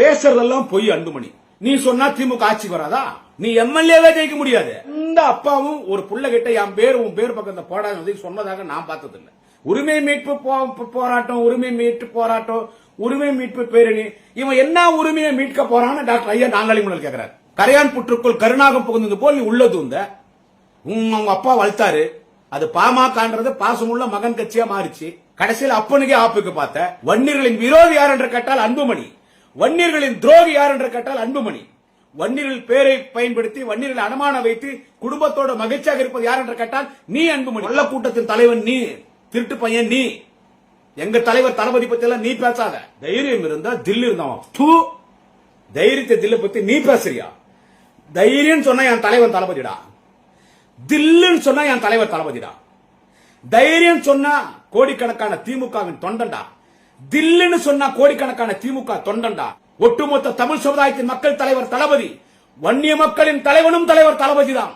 பேசுறதெல்லாம் பொய் அன்புமணி. நீ சொன்னா திமுக ஆட்சி வராதா? நீ எம்எல்ஏவே ஜெயிக்க முடியாது. இந்த அப்பாவும் ஒரு புள்ள கிட்ட என் பேர் உன் பேர் பக்கத்துல போடாத சொன்னதாக நான் பார்த்தது இல்லை உரிமை மீட்பு போராட்டம் உரிமை மீட்பு போராட்டம் உரிமை மீட்பு பேரணி. இவன் என்ன உரிமையை மீட்க போறான்னு டாக்டர் ஐயா நாங்களே முன்னல் கேக்குறாரு. கரையான் புற்றுக்குள் கருணாகம் புகுந்தது போல் நீ உள்ளது இந்த உம் அவங்க அப்பா வளர்த்தாரு. அது பாமகன்றது பாசமுள்ள மகன் கட்சியா மாறிச்சு. கடைசியில் அப்பனுக்கே ஆப்புக்கு பார்த்த. வன்னியர்களின் விரோதி யார் என்று கேட்டால் அன்புமணி. வன்னியர்களின் துரோகி யார் என்று கேட்டால் அன்புமணி. வன்னியர்கள் பேரை பயன்படுத்தி வன்னியர்கள் அனுமான வைத்து குடும்பத்தோட மகிழ்ச்சியாக இருப்பது யார் என்று கேட்டால் நீ அன்புமணி. நல்ல கூட்டத்தின் தலைவன் நீ திருட்டு பையன் நீ. எங்க தலைவர் தளபதி பத்தி எல்லாம் நீ பேசாத. தைரியம் இருந்தா தில் இருந்தவன் தூ தைரியத்தை தில்ல பத்தி நீ பேசுறியா? தைரியம் சொன்னா என் தலைவன் தளபதிடா. தில்லுன்னு சொன்னா என் தலைவர் தளபதிடா. தைரியம் சொன்னா கோடிக்கணக்கான திமுகவின் தொண்டன்டா. தில்லுன்னு சொன்னா கோடிக்கணக்கான திமுக தொண்டன்டா. ஒட்டுமொத்த தமிழ் சமுதாயத்தின் மக்கள் தலைவர் தளபதி. வன்னிய மக்களின் தலைவனும் தலைவர் தளபதி தான்